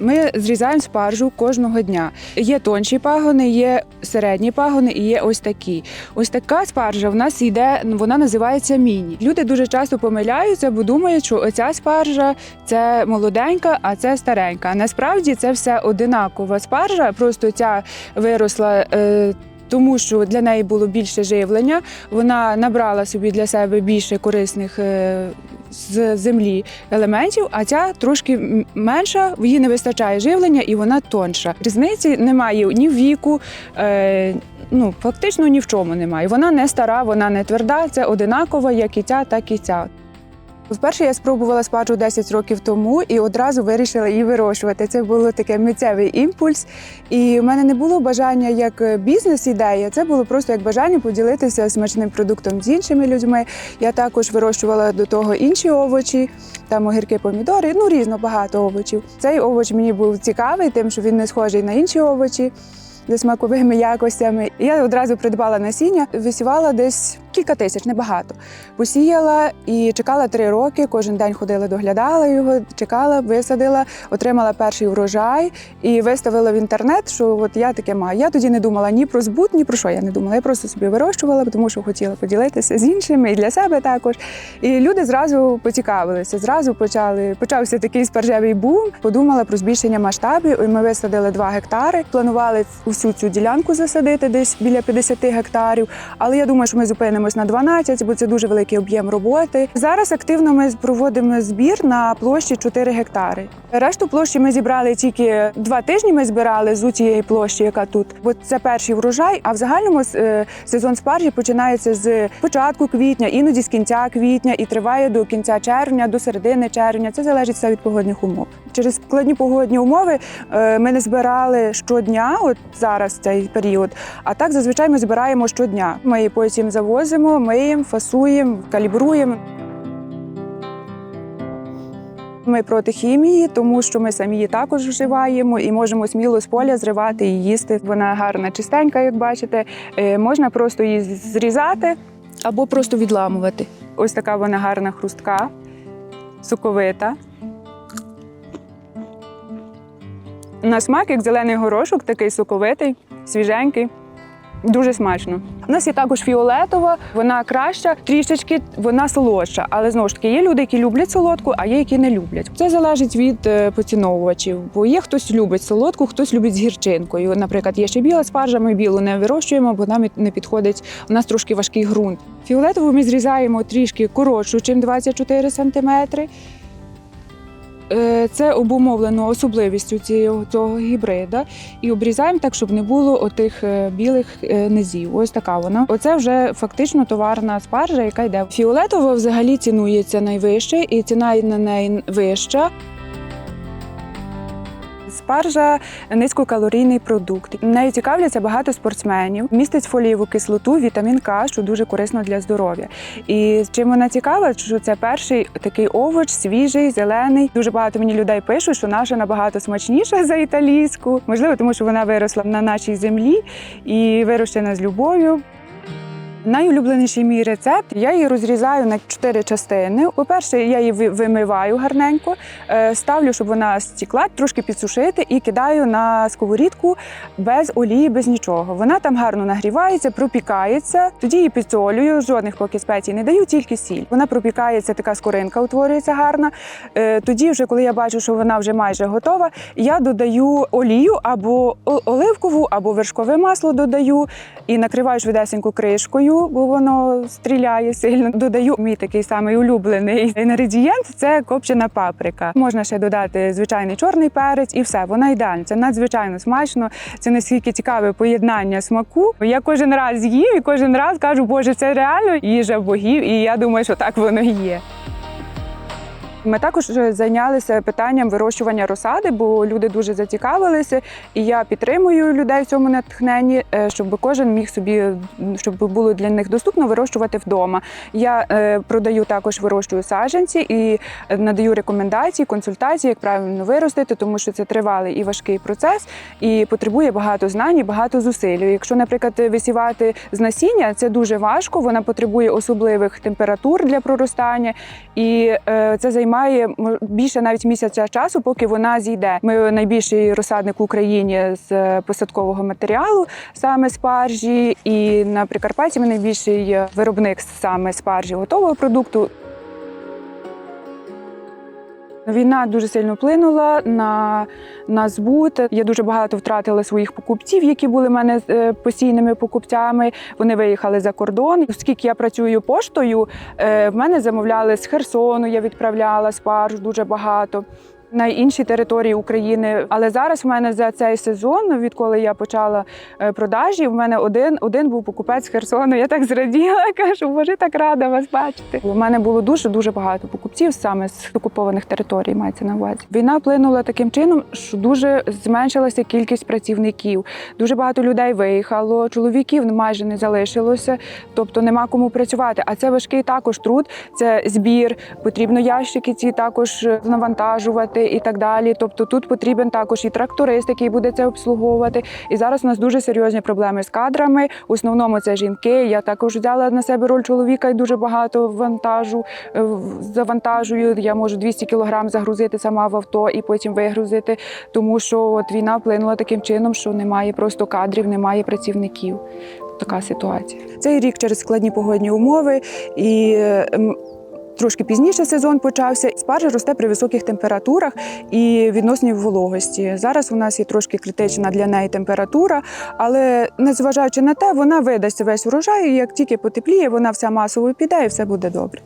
Ми зрізаємо спаржу кожного дня. Є тонші пагони, є середні пагони і є ось такі. Ось така спаржа в нас йде, вона називається міні. Люди дуже часто помиляються, бо думають, що оця спаржа це молоденька, а це старенька. Насправді це все одинакова спаржа, просто ця виросла. Е, тому що для неї було більше живлення, вона набрала собі для себе більше корисних е, з землі елементів, а ця трошки менша, їй не вистачає живлення і вона тонша. Різниці немає ні в віку, е, ну фактично ні в чому немає. Вона не стара, вона не тверда, це одинакова, як і ця, так і ця. Вперше я спробувала спаржу 10 років тому і одразу вирішила її вирощувати. Це було таке миттєвий імпульс. І в мене не було бажання як бізнес-ідея, це було просто як бажання поділитися смачним продуктом з іншими людьми. Я також вирощувала до того інші овочі, там огірки, помідори, ну різно багато овочів. Цей овоч мені був цікавий, тим, що він не схожий на інші овочі. За смаковими якостями. Я одразу придбала насіння, висівала десь кілька тисяч, небагато. Посіяла і чекала три роки. Кожен день ходила, доглядала його, чекала, висадила, отримала перший урожай і виставила в інтернет, що от я таке маю. Я тоді не думала ні про збут, ні про що я не думала. Я просто собі вирощувала, тому що хотіла поділитися з іншими і для себе також. І люди зразу поцікавилися. Зразу почали почався такий спаржевий бум. Подумала про збільшення масштабів. І ми висадили 2 гектари. Планували усю цю ділянку засадити десь біля 50 гектарів. Але я думаю, що ми зупинимось на 12, бо це дуже великий об'єм роботи. Зараз активно ми проводимо збір на площі 4 гектари. Решту площі ми зібрали тільки два тижні. Ми збирали з цієї площі, яка тут. Бо це перший врожай. А в загальному е, сезон спаржі починається з початку квітня, іноді з кінця квітня і триває до кінця червня, до середини червня. Це залежить все від погодних умов. Через складні погодні умови е, ми не збирали щодня, от зараз цей період. А так зазвичай ми збираємо щодня. Ми потім завозимо, миємо, фасуємо, калібруємо. Ми проти хімії, тому що ми самі її також вживаємо і можемо сміло з поля зривати і їсти. Вона гарна, чистенька, як бачите. Е, Можна просто її зрізати або просто відламувати. Ось така вона гарна хрустка, соковита. На смак, як зелений горошок, такий соковитий, свіженький. Дуже смачно. У нас є також фіолетова, вона краща, трішечки вона солодша. Але знову ж таки є люди, які люблять солодку, а є які не люблять. Це залежить від е, поціновувачів. Бо є хтось любить солодку, хтось любить з гірчинкою. Наприклад, є ще біла спаржа, ми білу не вирощуємо, бо нам не підходить. У нас трошки важкий ґрунт. Фіолетову ми зрізаємо трішки коротшу, ніж 24 сантиметри. Е, Це обумовлено особливістю цього, гібрида. І обрізаємо так, щоб не було отих е, білих е, низів. Ось така вона. Оце вже фактично товарна спаржа, яка йде. Фіолетова взагалі цінується найвище, і ціна на неї вища. Спаржа низькокалорійний продукт. Нею цікавляться багато спортсменів. Містить фолієву кислоту, вітамін К, що дуже корисно для здоров'я. І чим вона цікава, що це перший такий овоч, свіжий, зелений. Дуже багато мені людей пишуть, що наша набагато смачніша за італійську. Можливо, тому що вона виросла на нашій землі і вирощена з любов'ю. Найулюбленіший мій рецепт. Я її розрізаю на чотири частини. По-перше, я її ви- вимиваю гарненько, е, ставлю, щоб вона стікла, трошки підсушити і кидаю на сковорідку без олії, без нічого. Вона там гарно нагрівається, пропікається. Тоді її підсолюю, жодних поки спецій не даю, тільки сіль. Вона пропікається, така скоринка утворюється гарна. Е, Тоді, вже коли я бачу, що вона вже майже готова, я додаю олію або оливкову, або вершкове масло додаю і накриваю швидесенько кришкою, бо воно стріляє сильно. Додаю мій такий самий улюблений інгредієнт це копчена паприка. Можна ще додати звичайний чорний перець, і все, вона ідеальна. Це надзвичайно смачно. Це наскільки цікаве поєднання смаку. Я кожен раз їм і кожен раз кажу, боже, це реально їжа богів, і я думаю, що так воно і є. Ми також зайнялися питанням вирощування розсади, бо люди дуже зацікавилися, і я підтримую людей в цьому натхненні, е, щоб кожен міг собі, щоб було для них доступно вирощувати вдома. Я е, продаю також вирощую саджанці і надаю рекомендації, консультації, як правильно виростити, тому що це тривалий і важкий процес, і потребує багато знань, і багато зусиль. Якщо, наприклад, висівати з насіння, це дуже важко. Вона потребує особливих температур для проростання, і е, це займає займає більше навіть місяця часу, поки вона зійде. Ми найбільший розсадник в Україні з е, посадкового матеріалу, саме спаржі, і на Прикарпатті ми найбільший е, виробник саме спаржі готового продукту. Війна дуже сильно вплинула на, на збут. Я дуже багато втратила своїх покупців, які були в мене е, постійними покупцями. Вони виїхали за кордон. Оскільки я працюю поштою, е, в мене замовляли з Херсону, я відправляла спаржу дуже багато. На інші території України, але зараз в мене за цей сезон, відколи я почала е, продажі, в мене один, один був покупець з Херсону. Я так зраділа, кажу, боже, так рада вас бачити. У мене було дуже дуже багато покупців саме з окупованих територій. Мається на увазі. Війна вплинула таким чином, що дуже зменшилася кількість працівників. Дуже багато людей виїхало, чоловіків майже не залишилося, тобто нема кому працювати. А це важкий також труд, це збір. Потрібно ящики ці також навантажувати і так далі. Тобто тут потрібен також і тракторист, який буде це обслуговувати. І зараз у нас дуже серйозні проблеми з кадрами. В основному це жінки. Я також взяла на себе роль чоловіка і дуже багато вантажу е, завантажую. Я можу 200 кілограм загрузити сама в авто і потім вигрузити. Тому що от війна вплинула таким чином, що немає просто кадрів, немає працівників. Така ситуація. Цей рік через складні погодні умови і. Трошки пізніше сезон почався. Спаржа росте при високих температурах і відносній вологості. Зараз у нас є трошки критична для неї температура, але незважаючи на те, вона видасть весь урожай. І як тільки потепліє, вона вся масово піде і все буде добре.